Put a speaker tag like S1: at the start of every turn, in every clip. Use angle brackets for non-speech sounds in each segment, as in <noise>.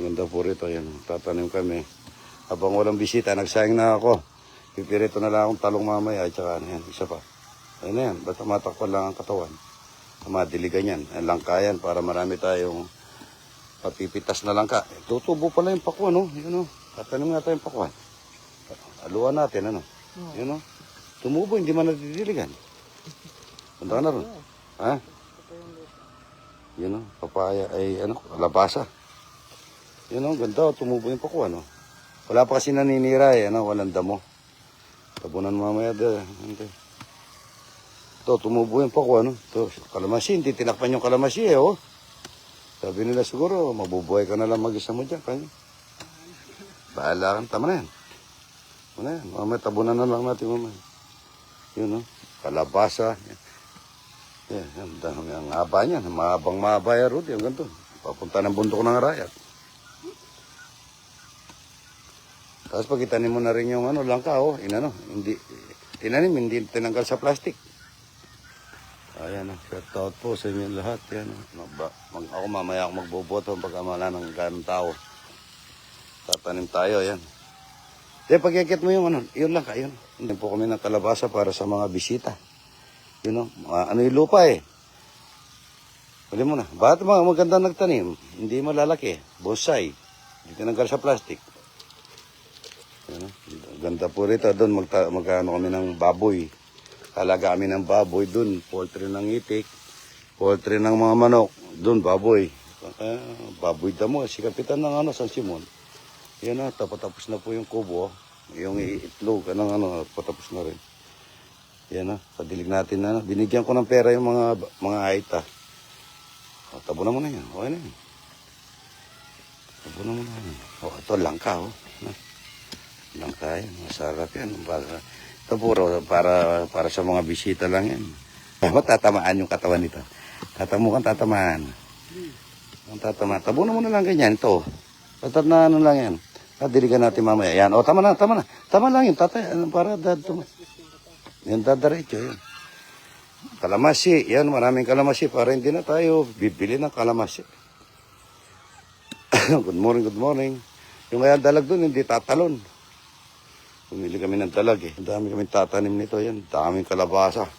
S1: Ganda po rito. Yan. Tatanim kami. Habang walang bisita, nagsayang na ako. Pipirito na lang akong talong mamaya. At saka ano yan, isa pa. Ayun na yan. Basta matakpan lang ang katawan. Madiligan yan. Ang langka yan para marami tayong papipitas na langka. Tutubo pala yung pakwan, no? Yun, no? Tatanim nga tayong pakwan. Aluan natin, ano? Yun, no? Tumubo, hindi man nadidiligan. Tanda ka na ron. Ha? Yun, no? Papaya ay, ano, labasa. Yun, no? Ganda, oh, tumubo yung pakwan, no? Wala pa kasi naninira, eh, ano? Walang damo. Tabunan mamaya, de. Hindi. Ito, tumubo yung pakwan, no? Ito, kalamasi, hindi tinakpan yung kalamasi, eh, oh. Sabi nila siguro, mabubuhay ka na lang mag-isa mo dyan. Kanya. Bahala kang tama na yan. Ano yan? Mamaya tabunan na lang natin mamaya. Yun, no? Kalabasa. Yan, yan. Dami ang haba niyan. Mahabang mahaba yan, Rudy. Ang ganito. Papunta ng bundok ng arayat. Tapos pag itanim mo na rin yung ano, langka, oh, inano, hindi, tinanim, hindi tinanggal sa plastic. Ayan, oh, shout out po sa inyo lahat. Yan, oh. Magba, mag, ako mamaya ako magboboto pag wala ng ganong tao. Tatanim tayo, yan. Di, pag-ikit mo yung ano, yun lang ka, yun. Hindi po kami ng kalabasa para sa mga bisita. Yun, know, ano yung lupa eh. Huli mo na. Bakit mga maganda nagtanim? Hindi malalaki. Bonsai. Hindi tinanggal sa plastic. Yan, oh. Ganda po rito. Doon magta, magkano kami ng baboy. Alaga kami ng baboy doon. Poultry ng itik. Poultry ng mga manok. Doon baboy. Ah, baboy damo. Si Kapitan ng ano, San Simon. Yan na, tapos na po yung kubo. Yung itlog, anong ano, patapos na rin. Yan na, padilig natin na. Binigyan ko ng pera yung mga mga aita. O, tabo na mo na yan. Okay na yan. Tabo na mo na yan. O, ito langka, oh. Na. Langka yan. Masarap yan. Para, ito puro para, para sa mga bisita lang yan. Dapat tatamaan yung katawan nito. Tatamukan, tatamaan. Ang tatamaan. Tabo na mo na lang ganyan. Ito. Tatat na ano lang yan. Diligan natin mamaya. Yan. O, tama na, tama na. Tama lang yun. Tatay, ano, para dad, tuma. Yan, dadaretso. Yan. Kalamasi. Yan, maraming kalamasi. Para hindi na tayo bibili ng kalamasi. <coughs> good morning, good morning. Yung kaya dalag doon, hindi tatalon. Pumili kami ng dalag eh. Ang dami kami tatanim nito. Yan, daming kalabasa.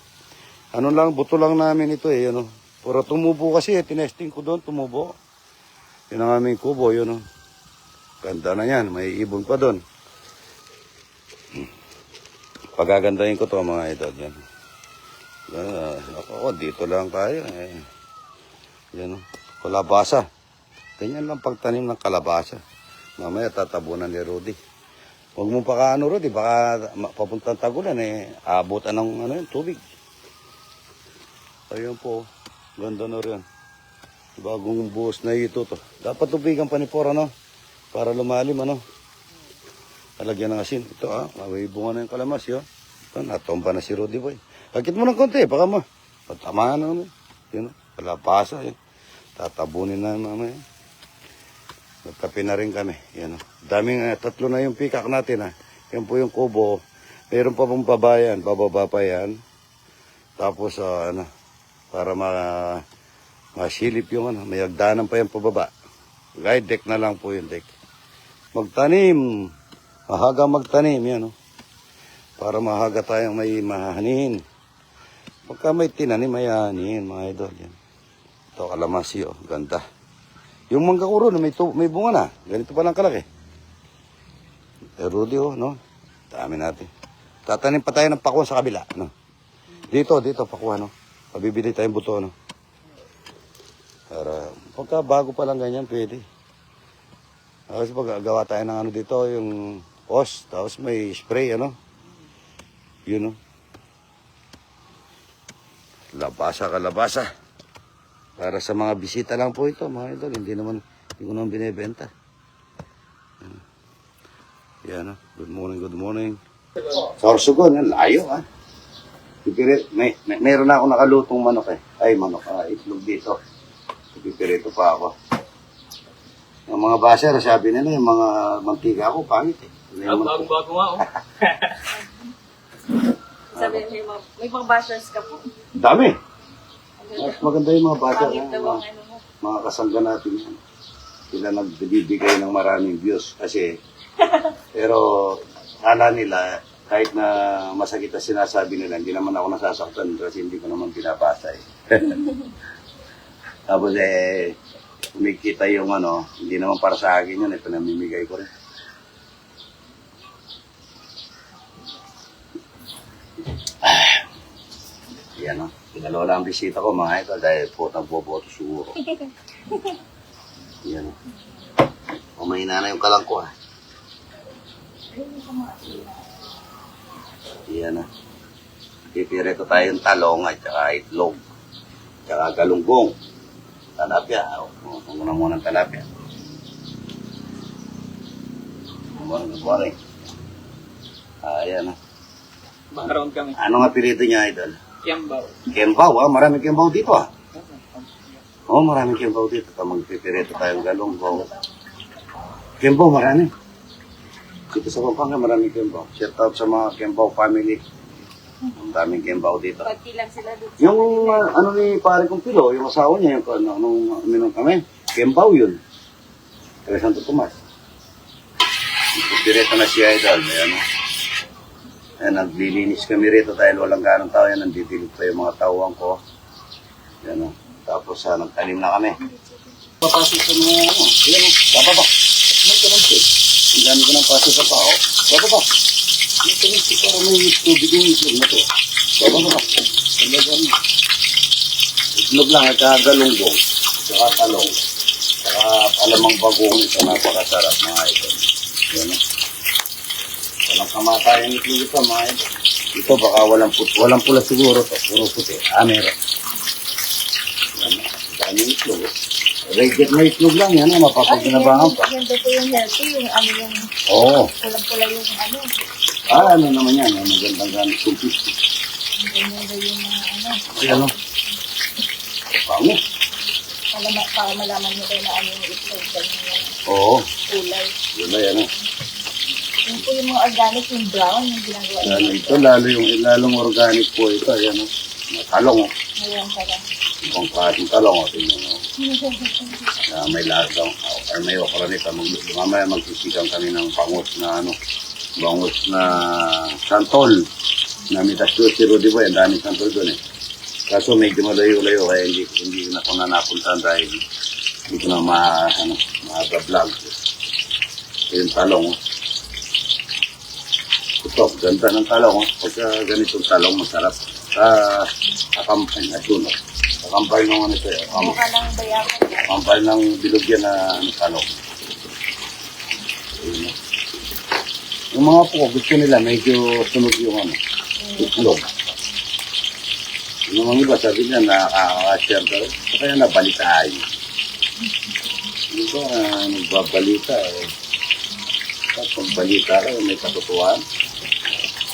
S1: Ano lang, buto lang namin ito eh. Ano. Puro tumubo kasi eh. Tinesting ko doon, tumubo. Yun ang aming kubo, yun oh. Ganda na yan, may ibon pa doon. Pagagandahin ko to mga idol yan. Uh, ako, dito lang tayo. Eh. Yan oh. Kalabasa. Ganyan lang pagtanim ng kalabasa. Mamaya tatabunan ni Rudy. Huwag mo pa kaano Rudy, baka papuntang tagulan eh. Abutan ng ano yun, tubig. Ayun po. Ganda na rin. Bagong buhos na ito to. Dapat tubigan pa ni Pora no? Para lumalim ano. Talagyan ng asin. Ito ah, may bunga na yung kalamas yun. Ito, natomba na si Rudy boy. Hakit mo ng konti, baka mo. Patamaan na naman. Yun, kalapasa yun. Tatabunin na naman yan. Nagkape na rin kami. Yan, oh. Daming, eh, tatlo na yung pikak natin ah. Yan po yung kubo. Meron pa pong babayan, bababa pa yan. Tapos, ah, ano, para ma masilip yung ano, may hagdanan pa yung pababa. Guide deck na lang po yung deck. Magtanim. Mahaga magtanim, yan oh. Para mahaga tayong may mahanihin. Pagka may tinanim, may hanihin, mga idol. Yan. Ito, kalamasi oh, ganda. Yung mangga ko ron, may, may bunga na. Ganito pa lang kalaki. Eh, Rudy oh, no? Dami natin. Tatanim pa tayo ng pakuan sa kabila, no? Dito, dito, pakuha, no? Pabibili tayong buto, no? Para, pagka bago pa lang ganyan, pwede. Tapos pag gawa tayo ng ano dito, yung hose, tapos may spray, ano? Yun, no? Labasa ka, labasa. Para sa mga bisita lang po ito, mga idol. Hindi naman, hindi ko naman binibenta. Yan, no? Good morning, good morning. Sorsogon, yan, layo, ah. Pipirit, may, may, meron na ako nakalutong manok eh. Ay, manok, ah, itlog dito. Pipirito pa ako. Yung mga baser, sabi nila, yung mga mantika ko, pangit eh.
S2: Bago-bago nga, oh. <laughs>
S3: Sabi may mga, may mga bashers ka po.
S1: Dami. Mas maganda yung mga mga,
S3: ang ano mo.
S1: mga kasangga natin yan. sila nagbibigay ng maraming views kasi <laughs> pero kala nila kahit na masakit na sinasabi nila, hindi naman ako nasasaktan kasi hindi ko naman binabasa eh. <laughs> Tapos eh, kumikita yung ano, hindi naman para sa akin yun, eh, pinamimigay ko rin. Yan o. Pinalola ang bisita ko mga idol dahil po nagboboto siguro. <laughs> Yan o. O mahina na yung kalang ko ah. Yan na. Pipirito tayong talong at saka itlog. Tsaka galunggong. Talapia. Kung muna muna ng talapia. Good morning, good morning. Ah, na.
S2: Background kami.
S1: Ano nga pirito niya, idol?
S2: Kiambaw.
S1: Kembaw, ah. Maraming kembaw dito, ah. Oo, oh, maraming kembaw dito. Ito, magpipirito tayong galunggong. Kembaw, marami. Dito sa Pampanga, maraming kembaw. Shout out sa mga kembaw family. Ang daming kembaw dito.
S3: Pagki lang sila doon.
S1: Yung uh, ano ni pare kong pilo, yung asawa niya, yung ano, nung uminom kami, kembaw yun. Kaya Santo Tomas. Direto na siya idol. Ayan, oh. Ayan, naglilinis kami rito dahil walang ganong tao. Yan, nandidilig pa yung mga tauhan ko. Yan, oh. Tapos uh, nagtanim na kami. Papasok sa mga ano. Ayan, oh. Bababa. May kalansi. Ang dami ko ng pasok sa pao. Bababa. May kalansi para may tubig yung itlog na to. Bababa. Talaga na. Itlog lang at saka galunggong. Saka talong. Saka alamang bagong ito. Napakasarap mga ito. Yan o. Walang kamatayan itlog ito mga ito. Ito baka walang put walang pula siguro to. Puro puti. Ah, meron. Yan. Daming itlog. oh. Reject na itlog lang yan. oh. Mapapagkinabangan pa.
S3: Yan po yung healthy, yung ano yung
S1: Oo.
S3: kulang-kula yung ano.
S1: Ah, ano naman yan. Ang magandang gamit kong pisto.
S3: Ganyan daw yung mga ano.
S1: Ayan o. Pango.
S3: Para, ma- para malaman nyo kayo na ano yung itlog.
S1: Oo.
S3: kulay.
S1: Yun na yan o.
S3: Yung po yung mga organic, yung brown, yung ginagawa
S1: Lalo ito, lalo yung lalong organic po ito. Ayan o. Talong o.
S3: Ngayon pala.
S1: Ibang klaseng talong o. Tingnan mo. na may lasang or may okra nito. Mag, mamaya magsisigang kami ng pangus na ano, bangus na santol. Na mitasyo si Rudy Boy, ang daming santol doon eh. Kaso medyo malayo-layo kaya hindi, hindi na ko na napuntahan dahil hindi ko na ma, ano, ma-vlog. Yung talong. oh. Ito, ganda ng talong. oh. Pagka ganitong talong, masarap. Sa akampay na yun. oh. Akampay nung ano ito. eh, akampay.
S3: Mukha ng bayakan.
S1: Pampal ng bilog yan na ano, talong. Ayun, no? Yung mga po, gusto nila medyo sunog yung ano, itlog. Yung mga iba, sabi niya, nakaka-share daw. Kaya nabalitaan. Yung ba, ah, nagbabalita eh. Pag balita ka, may katotohanan.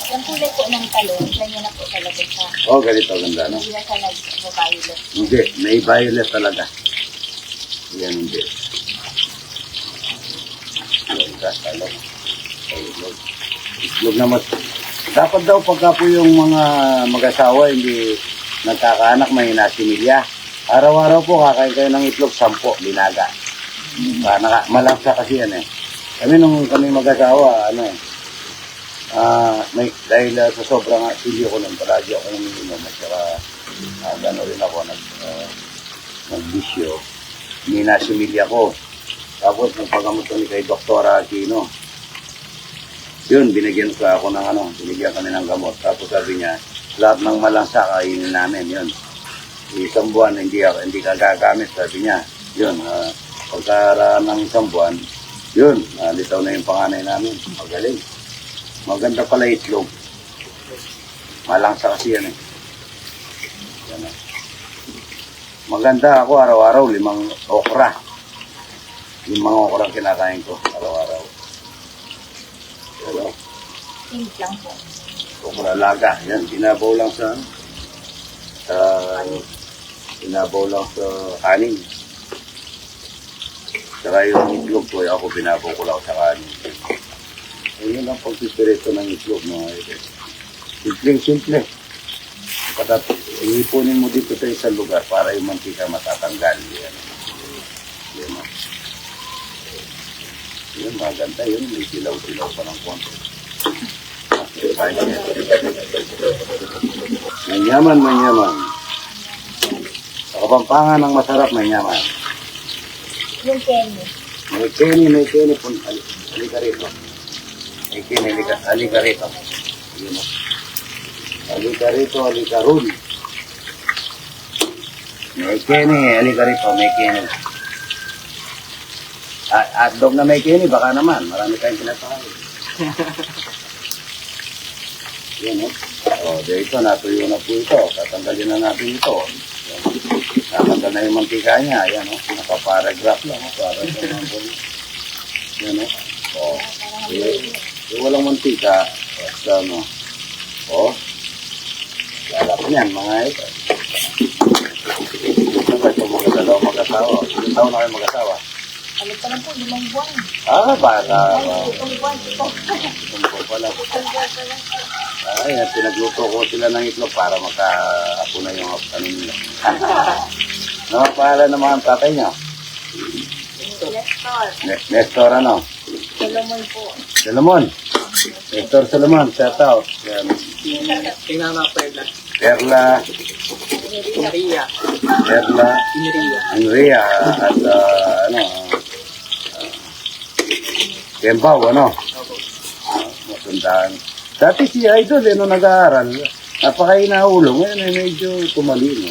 S3: Yung kulay po ng talong, ganyan na po talaga siya.
S1: Oh, ganito, ganda, no?
S3: Hindi na siya nag-violet.
S1: Hindi, may violet talaga. Yan hindi. Yan ka, talong. Itlog. Itlog na mas... Dapat daw pagka po yung mga mag-asawa hindi nagkakaanak may nasimilya. Araw-araw po kakain kayo ng itlog sampo, linaga. Ah, naka, malangsa kasi yan eh. Kami nung kami mag-asawa, ano eh, ah, may, dahil ah, sa sobrang asilyo ko nun, palagi ako nanginom at saka uh, gano'n rin ako, nag, uh, nagbisyo. Minasimilya ko. Tapos nagpagamot kami kay Doktora Aquino. Yun, binigyan ko ako ng ano, binigyan kami ng gamot. Tapos sabi niya, lahat ng malangsa kainin namin, yun. Isang buwan, hindi, ako, hindi ka gagamit, sabi niya. Yun, uh, pagkaraan ng isang buwan, yun, nalitaw na yung panganay namin. Magaling. Maganda pala itlog. Malangsa kasi yan eh. Yan ah. Maganda ako araw-araw, limang okra. Limang okra kinakain ko araw-araw. Pero,
S3: Pink lang po.
S1: okra laga. Yan, binabaw lang sa, sa, binabaw lang sa kanin. Saka yung itlog ko, ako binabaw ko lang sa kanin. Ayun ang pagpipirito ng itlog, mga ito. Simpleng simple. Patat, iipunin mo dito sa isang lugar para yung mantika matatanggal. Yan. Yan. Yun, maganda yun. May silaw-silaw pa ng konti. Manyaman, manyaman. Sa Kapampangan ng masarap, manyaman.
S3: Yung Kenny.
S1: May Kenny, may Kenny. Halika rito. Kenny, halika, halika rito. Oh. Halika rito, halika ron. May Kenny, halika rito, may Kenny. At dog na may Kenny, baka naman. Marami tayong pinapakain. <laughs> Yan, oh. Oh, dito, natuyo na po ito. Tatanggalin na natin ito. Yan. Natanggal na yung mantika niya. Yan, oh. Nakaparagraph lang. Oh, para sa mga buli. Yan, oh. Oh. Eh, eh, walang mantika. Basta, ano. Oh. Lalap niyan, mga ito. Ito ba ito mga dalawa mag-asawa? Ilang taon na kayo mag-asawa?
S3: Ano pa lang po, limang buwan.
S1: Ah, bata.
S3: Itong buwan, ito.
S1: Ito pala.
S3: Itong buwan pa lang.
S1: Ay, at pinagluto ko sila ng itlog para maka-apo na yung ano nila. <laughs> ano ang pangalan ng mga tatay niya?
S3: Nestor.
S1: Ne- Nestor ano?
S3: Solomon po.
S1: Solomon. Nestor Solomon, shout out. Yan.
S2: Tingnan mga Perla.
S1: Perla,
S2: Maria.
S1: Perla,
S2: Maria.
S1: Andrea, at ah, ano, Kembaw, ano? Ah, matandaan. Dati si Idol, eh, nung nag-aaral, napaka-inaulong, ngayon ay medyo tumalino.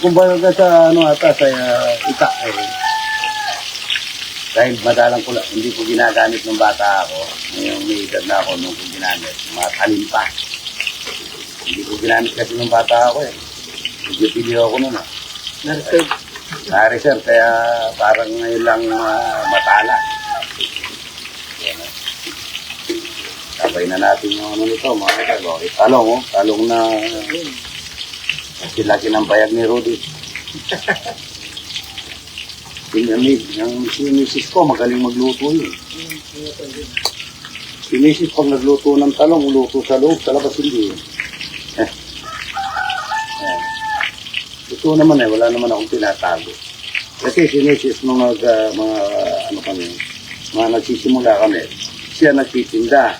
S1: Kung baga sa, ano ata, sa uh, ita, eh, dahil madalang ko lang, hindi ko ginagamit ng bata ako, ngayong may edad na ako nung ko ginamit, mga talim pa. Hindi ko ginamit kasi nung bata ako eh. Medyo pili ako nun ah.
S2: Nurse.
S1: Na-reserve, kaya parang ngayon lang uh, matala. Ah. Sabay na natin yung ano nito, mga kalo. Eh, talong, oh. Talong na kasi laki ng bayag ni Rudy. <laughs> Pinamig, yung si Mrs. ko, magaling magluto yun. Si Mrs. pag nagluto ng talong, luto sa loob, sa labas hindi. Eh. Ito naman eh, wala naman akong tinatago. Kasi si Mrs. nung nag, ah, mga, ano kami, mga nagsisimula kami, siya nagtitinda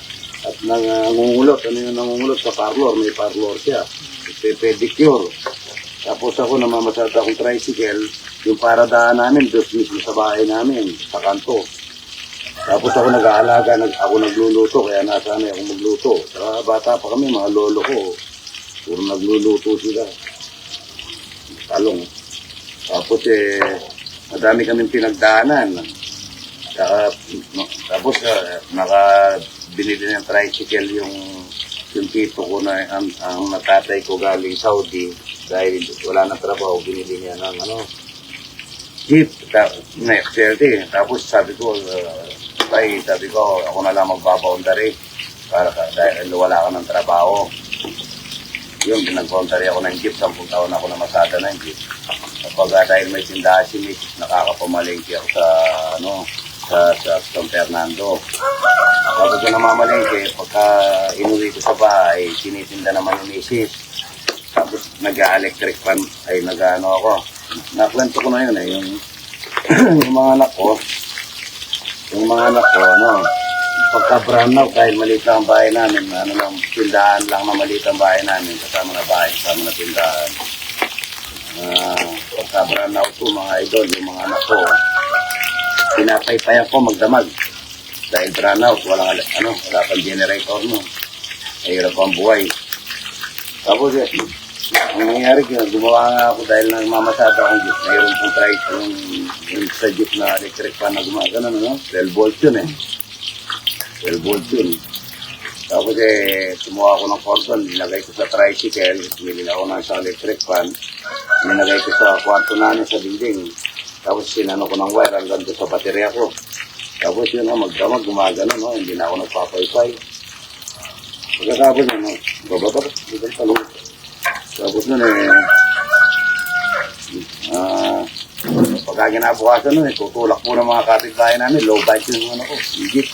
S1: at nangungulot, ano yung nangungulot sa parlor, may parlor siya, pedicure. Tapos ako namamasada akong tricycle, yung paradaan namin, dos mismo sa bahay namin, sa kanto. Tapos ako nag-aalaga, nag, ako nagluluto, kaya nasanay ako magluto. Sa bata pa kami, mga lolo ko, puro nagluluto sila. Talong. Tapos eh, madami kaming pinagdaanan. Saka, no, tapos uh, naka binili ng tricycle yung yung tito ko na ang, ang natatay ko galing Saudi dahil wala nang trabaho binili niya ng ano jeep ta, na XLT tapos sabi ko uh, tay sabi ko ako na lang magbaboundary para dahil wala ka ng trabaho yun pinag-boundary ako ng jeep 10 taon ako na masada ng jeep kapag uh, dahil may tindahan si Mitch nakakapamalengke ako sa ano sa, sa San Fernando Tapos ko namamalengke, pagka inuwi ko sa bahay, tinitinda naman yung misis. Tapos nag-electric fan, ay nag-ano ako. Nakwento ko na yun eh, yung, <clears throat> yung mga anak ko, yung mga anak ko, ano, pagka brown out, dahil maliit lang ang bahay namin, ano lang, tindahan lang na maliit ang bahay namin, kasama na bahay, kasama na tindahan. Ah, pagka brown out po, mga idol, yung mga anak ko, pinapaypayan ko magdamag dahil brown out, walang ala- ano, wala pang generator no. Mahirap ang buhay. Tapos eh, ang nangyayari ko, gumawa nga ako dahil nagmamasada akong jeep. Mayroon pong try yung, yung sa jeep na electric fan na gumagana, no? 12 volt yun eh. 12 volt yun. Tapos eh, kumuha ako ng cordon, nilagay ko sa tricycle, bumili ako ng isang electric fan, nilagay ko sa kwarto namin sa building. Tapos sinano ko ng wire hanggang doon sa baterya ko. Tapos yun magdamag, gumagano, no? Hindi na ako nagpapaypay. Pagkatapos yun, no? Bababa, dito sa loob. Tapos nun eh, ah, pagka ginabukasan nun eh, tutulak po ng mga kapitbahay namin, low budget yung ano ko, higit.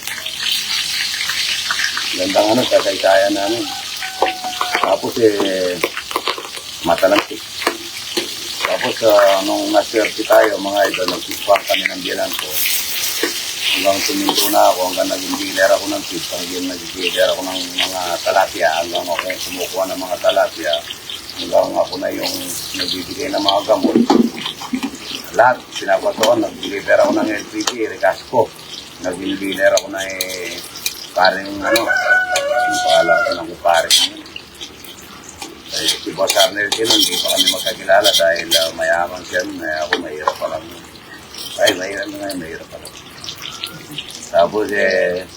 S1: Gandang ano, kasaysayan namin. Tapos eh, matalangkik. Tapos uh, nung naswerte tayo, mga idol, nagsispang kami ng biyanan ko. hanggang tuminto na ako, hanggang naging dealer ako ng tip, hanggang naging dealer ako ng mga talapia, hanggang ako kumukuha ng mga talapia, hanggang ako na yung nagbibigay ng mga gamot. Lahat, pinapatuan, nag-deliver ako ng LPG, Recasco. Naging dealer ako na eh, paring ano, yung pangalan ko ng kumpare ko. Eh, si Boss Arnel din, hindi pa kami magkakilala dahil uh, mayaman siya, may ako mahirap pa lang. Ay, mahirap na ngayon, mahirap pa lang. Tapos eh,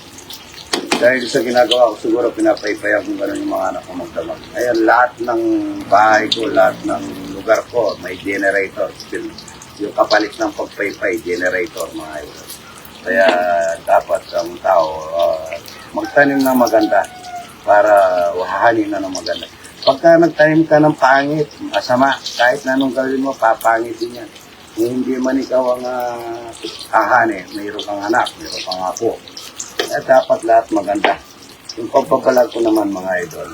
S1: dahil sa ginagawa ko, siguro pinapaypayan ko gano'n yung mga anak ko magdamag. Ngayon, lahat ng bahay ko, lahat ng lugar ko, may generator. Still, yung kapalit ng pagpaypay, generator, mga idol. Kaya dapat ang tao ah, magtanim ng maganda para wahahanin na ng maganda. Pagka nagtanim ka ng pangit, masama, kahit na anong gawin mo, papangit din yan. Kung hindi man ikaw ang uh, ahani, mayroon kang anak, mayroon kang apo. Kaya dapat lahat maganda. Yung pagpapalag ko naman mga idol,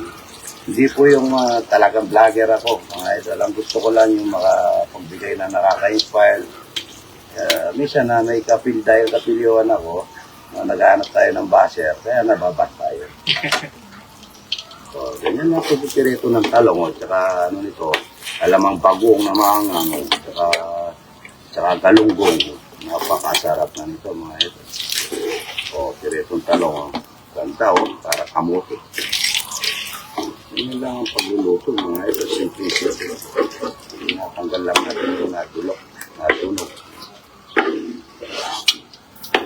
S1: hindi po yung ah, talagang vlogger ako, mga idol. Ang gusto ko lang yung makapagbigay na nakaka-inspire. Uh, minsan na may kapil dahil kapilyoan ako, na naghahanap tayo ng basher, kaya nababat tayo. <laughs> So, ganyan lang po rito ng talong, at saka ano nito, alamang bagong na mga ano, saka, saka galunggong. Napakasarap na nito mga ito. O, piretong talong, oh, para kamote. Yun lang ang pagluluto mga ito, simplicity. Tinatanggal lang natin ito natulok, natunog.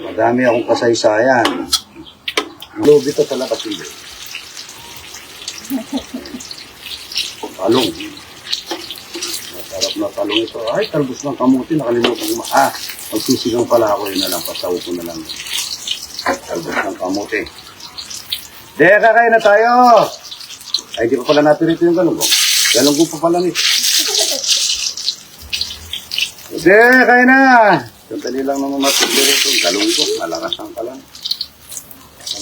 S1: Madami akong kasaysayan. Loob ito talaga sila. Talong. Masarap na talong ito. Ay, talbos ng kamuti. Nakalimutan ko. Ah, magsisigang pala ako yun na lang. Pasaw ko na lang. Talbos ng kamuti. Deka, kakain na tayo. Ay, di pa pala napirito yung galunggong. Galunggong pa pala nito. <laughs> Deka, kain na. Sandali lang naman mapipirito. Galunggong. Malakas ang kalan.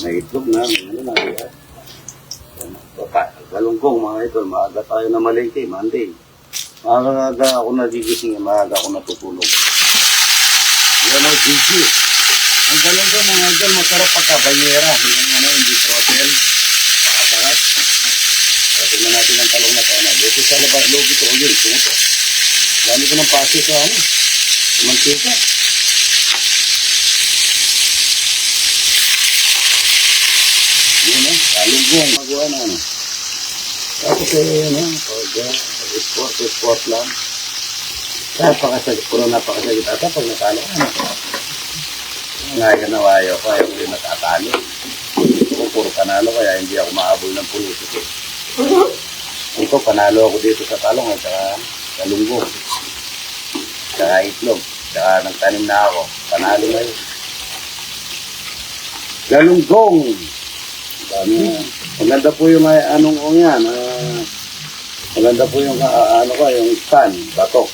S1: May itlog na. May ano na. Galunggong mga ito, maaga tayo na malengke, Monday. Maaga ako nagigising, maaga ako natutulog. Yan ang Gigi. Ang galunggong mga ito, masarap pagka-banyera. Yung ano, hindi. Pakasarap. Kaya tingnan natin ang talong na. Ano. Dito sa labas, loob ito, yun, tumuto. Dami ko ng pasi sa ano, mantika. Yun eh, talunggong. Magawa na ano. Tapos eh, ano, pag uh, sport, sport lang. Napakasagit, puro napakasagit ata pag natalo. Ano? Ngayon na wayo ko, ayaw ko rin natatalo. Ako puro panalo, kaya hindi ako mahabol ng politiko. Ito, panalo ako dito sa talong at saka talunggo. Saka itlog. Saka nagtanim na ako. Panalo na yun. Galunggong! Dami na. Maganda po yung ah, anong kong yan. ah, maganda po yung ah, ano ka, yung stand, batok.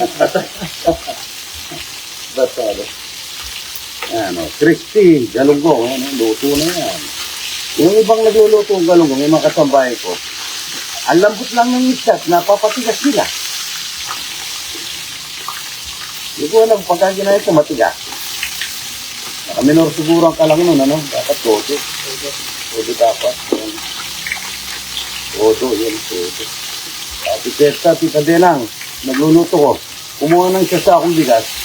S1: <laughs> Bato, ano. Ano, crispy, galunggong, ano, luto na yan. Yung ibang nagluluto ng galunggong, yung mga kasambahay ko, ang lambot lang ng isda, napapatigas sila. Hindi ko alam, pagka ginaya ito, matigas. Nakaminor siguro ang kalang nun, ano? Dapat todo. Todo dapat. Todo, yan, todo. Ati Testa, Tita Denang, nagluluto ko. Kumuha ng isa sa akong bigas.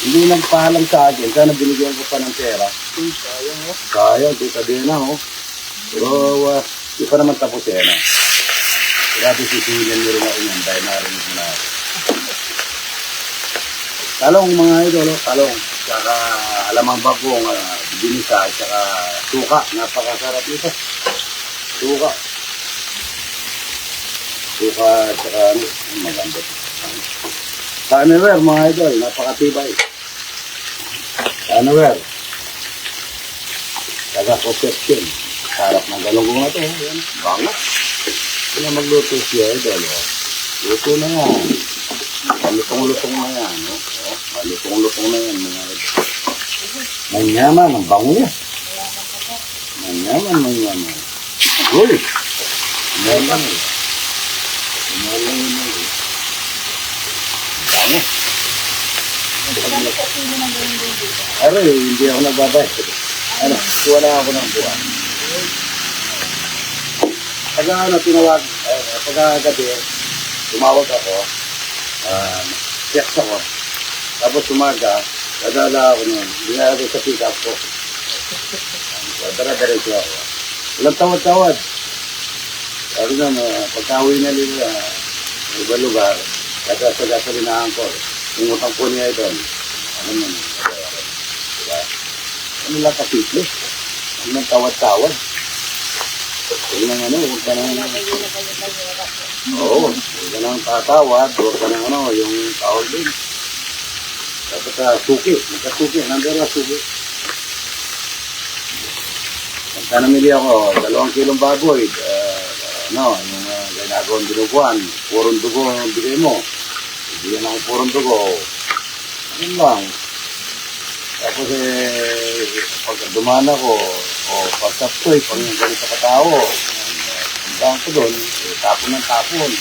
S1: Hindi nagpaalam sa akin. Sana binigyan ko pa ng pera.
S2: Sayang mo.
S1: Sayang, Tita Denang, oh. Pero, uh, di pa naman tapos yan, ah. Grabe sisihilan niyo rin ako yan dahil narinig mo na ako. Talong mga idol, oh, talong. Tsaka alamang bagong uh, binisa, tsaka suka. Napakasarap nito. Suka. Suka, tsaka ano, maganda. Sunnywear mga idol, napakatibay. Sunnywear. Taga conception. Sarap ng galunggong na to. oh. Yan. Bango. Sila magluto siya, idol. oh. Luto na yan. Malutong-lutong na yan. No? Oh, malutong-lutong na yan. Mga idol. Manyaman, ang bango niya. Manyaman, manyaman. Uy! Manyaman. Manyaman. Bango.
S3: Magkano po
S1: Ano eh, hindi ako nagbabay. Ano, kuha lang ako ng buwan. Pag ano, tinawag, eh, pag gabi, tumawag ako, um, text ako. Tapos umaga, dadala ako nun, dinala sa pick up ko. Dara-diretso ako. Walang tawad-tawad. Sabi na, uh, pagka-uwi na nila, sa ibang lugar, kaya sa gasolinahan ko, yung utang po niya doon, ano mo? Lang kapitli? Ano lang tawad-tawad? Huwag nang ano, huwag ka nang, oo, huwag ka nang tatawad, huwag ka nang ano, yung tawad din. Dapat sa suki, nagkasuki, nandun na suki. Pagka namili ako, dalawang kilong baboy, uh, ano, yung uh, ginagawang dinuguan, purong dugo ang bigay mo. Bigyan ako purong dugo. Ano lang. Tapos eh, pag dumaan ako, o pagkaptoy, pag yung ganito katao, ang ko doon, eh, tapon ng tapon.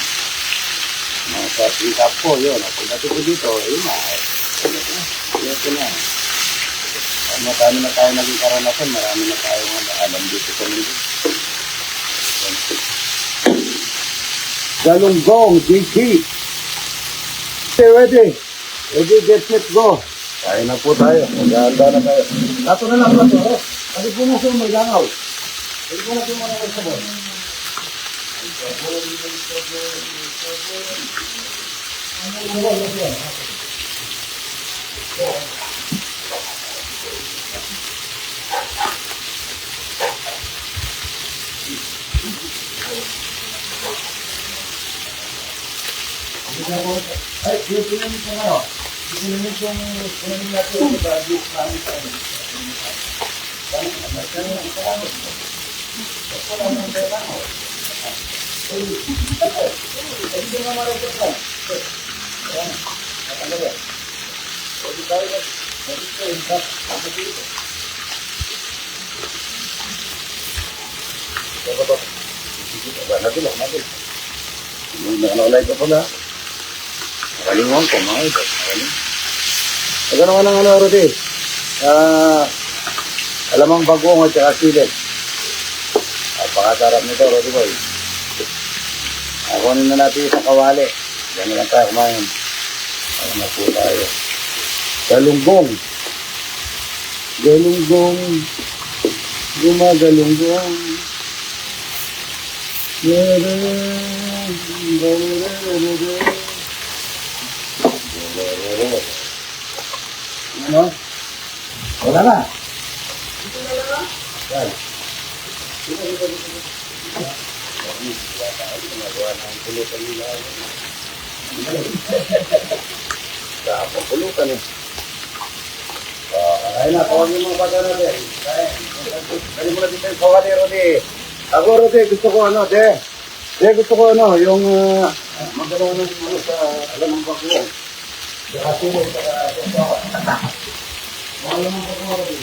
S1: Mga sa tingkap ko, yun. Pagdating ko dito, yun eh, ko na, yun ko na. Marami na tayo naging karanasan, marami na tayo nga alam dito sa mundo. Galunggong, JT. Okay, ready. Ready, get set, go. Kaya na po tayo. Maganda na tayo. Lato na lang, lato. Eh. Kasi po na siya may langaw. Kasi po na siya may sabon. Ay, yung pinamit ko ano? Pinamit yung pinamit natin yung bago namin sa ano. Natin lang, natin. Nakalay ka pala. Nakalingon ko, mga ito. Nakalingon. Pag ano ng ano, Rudy? Ah, alamang bagong at saka silid. Napakasarap nito, Rudy Boy. Akunin na natin isang kawali. Diyan lang tayo kumain. Para na po tayo. Galunggong. Galunggong. Gumagalunggong. Ano? Wala na. Yan. Sa pulutan eh. Ah, ayun na, kawagin mo bata natin. Kaya, Dali mo na dito yung Rodi. Gusto ko ano, de. De, gusto ko ano, yung uh, magdala ng ano sa alam ng bago. Kasi mo, sa sa Alam ng bago, Rodi.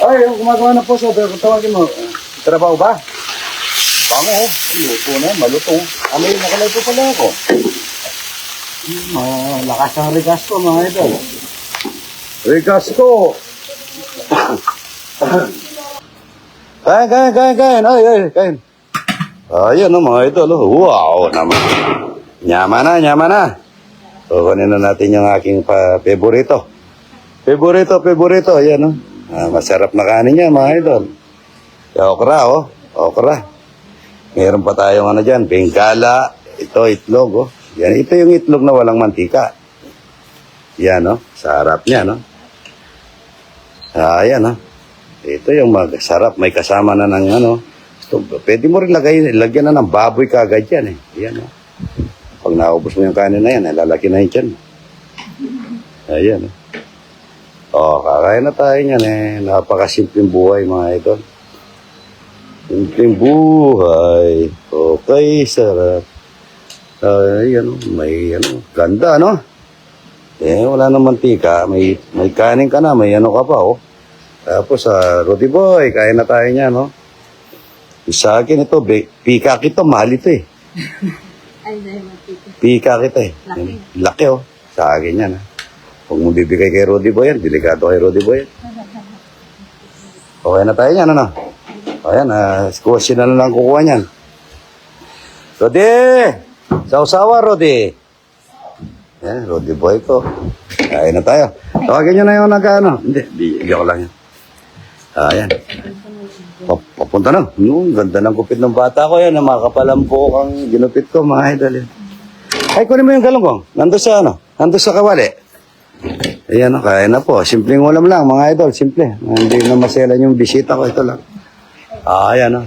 S1: Ay, yung gumagawa ng puso, pero kung tawagin mo, trabaho ba? Bango, luto na, malutong. Ano yung nakaluto pala ako? Malakas ang regasto, mga idol. Regasto! <coughs> kain, kain, kain, kain. Ay, ay, kain. Ayun, oh, mga idol. oh. Wow naman. Nyama na, nyama na. Kukunin na natin yung aking pa favorito. Favorito, favorito. Ayan, oh. Ah, masarap na kanin niya, mga idol. Okra, oh. Okra. Meron pa tayong ano dyan, bengala. Ito, itlog, oh. Yan, ito yung itlog na walang mantika. Yan, oh. Sa harap niya, no? Ah, yan, oh. Ito yung masarap. May kasama na ng ano. Ito, pwede mo rin lagay, lagyan na ng baboy kagad yan, eh. Yan, oh. Pag naubos mo yung kanin na yan, lalaki na yung tiyan. Ayan, oh. Oh, kakain na tayo niyan eh. Napakasimpleng buhay mga idol. Simpleng buhay. Okay, sarap. Ay, ano, may ano, ganda, ano? Eh, wala nang mantika. May, may kanin ka na, may ano ka pa, oh. Tapos, sa Rudy Boy, kain na tayo niya, no? Sa akin ito, be, pika ito, mahal ito eh. <laughs>
S3: Ay, dahil.
S1: Pika kita eh.
S3: Laki.
S1: Laki oh. Sa akin yan ha. Huwag mo bibigay kay Rudy Boy yan. Delikado kay Rudy Boy yan. <laughs> Okay na tayo yan ano? O yan, uh, squash na lang kukuha niyan. Rudy! Sausawa, Rudy! Yan, Rudy Boy ko. Kain na tayo. Tawagin nyo na yung nag-ano. Hindi, di, di ako lang yan. Ayan. Pap- Papunta na. Yung ganda ng kupit ng bata ko yan. Makakapalampo ang ginupit ko, mga idol. Ay, kunin mo yung galunggong. Nandun sa ano? Nandun sa kawali. Ayan, o, kaya na po. Simpleng ulam lang, mga idol. Simple. Hindi na maselan yung bisita ko. Ito lang. Ah, ayan o.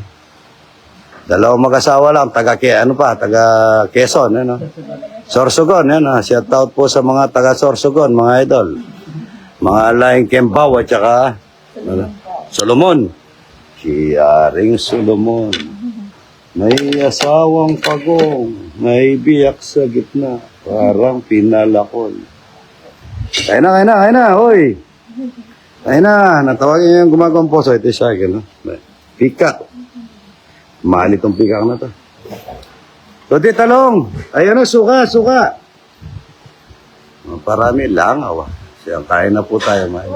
S1: Dalawang mag-asawa lang. Taga, ano pa? Taga Quezon. Ano? Sorsogon. Yan, ah. Shout out po sa mga taga Sorsogon, mga idol. Mga laing Kembaw at saka ano, Solomon. Si Aring Solomon. May asawang pagong, may biyak sa gitna, parang pinalakol. Kaya na, kaya na, kaya na, hoy! Kaya na, natawagin niyo yung gumagawang poso. Ito yung sa Pika. Mahal itong pika na to. Todi, talong! Ayun na, suka, suka! Oh, Parami lang, awa. Siyang kain na po tayo, mga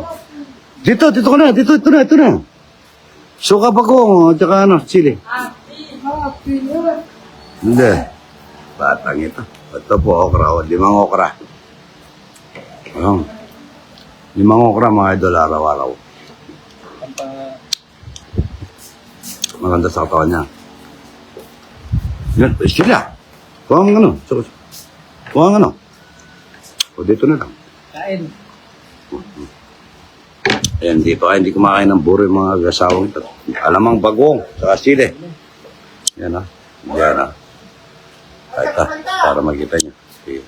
S1: Dito, dito ka na, dito, ito na, ito na. Suka pa ko, at saka ano, chili. Hindi. Batang ito. Ito po, okra. O, limang okra. Ano? Limang okra, mga idol, araw-araw. Maganda sa katawan niya. Yan, eh, sila. Kuha mo ano. Kuha mo ano. O, dito na lang.
S2: Kain.
S1: Ayan, di pa, hindi kumakain ng buro yung mga gasawang ito. Alamang bagong, saka sili. Yan ah. Yan ah. Ito, para makita niyo. Sige.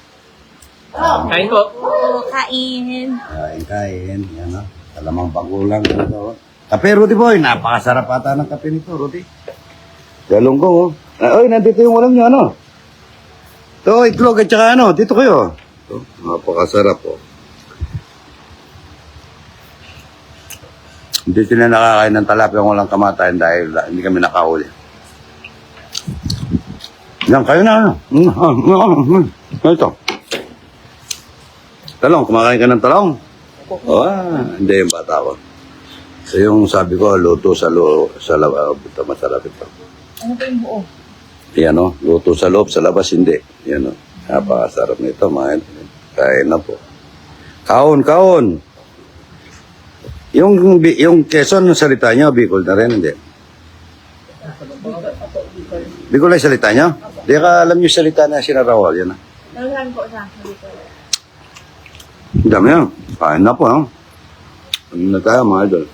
S2: Kain po.
S3: Oo, kain.
S1: Kain, kain. Yan ah. Alamang bago lang. Ito. Kape, Rudy Boy. Napakasarap ata ng kape nito, Rudy. Galunggong, oh. Ah, oy, nandito yung ulam niyo, ano? Ito, itlog at saka ano, dito kayo. Ito, napakasarap, oh. Hindi sila nakakain ng talapia kung walang kamatayan dahil ah, hindi kami nakahuli. Yan, kayo na. ano? Mm, ah, mm, ah, mm. Ano ito? Talong, kumakain ka ng talong? Oo, ah, hindi yung bata ko. So yung sabi ko, luto sa lo, sa loob, ito masarap ito.
S3: Ano ba yung buo?
S1: Yan o, luto sa loob, sa labas hindi. Yan o, napakasarap nito, mga. Kain na po. Kaon, kaon. Yung, yung Quezon, yung salita nyo, Bicol na rin, hindi. Bicol ay salita nyo? Di ka alam yung salita na sinarawal, yan ah.
S3: Nalahan po sa dito.
S1: Ang dami yan. Kain na po, ha? Ano na tayo, mga idol?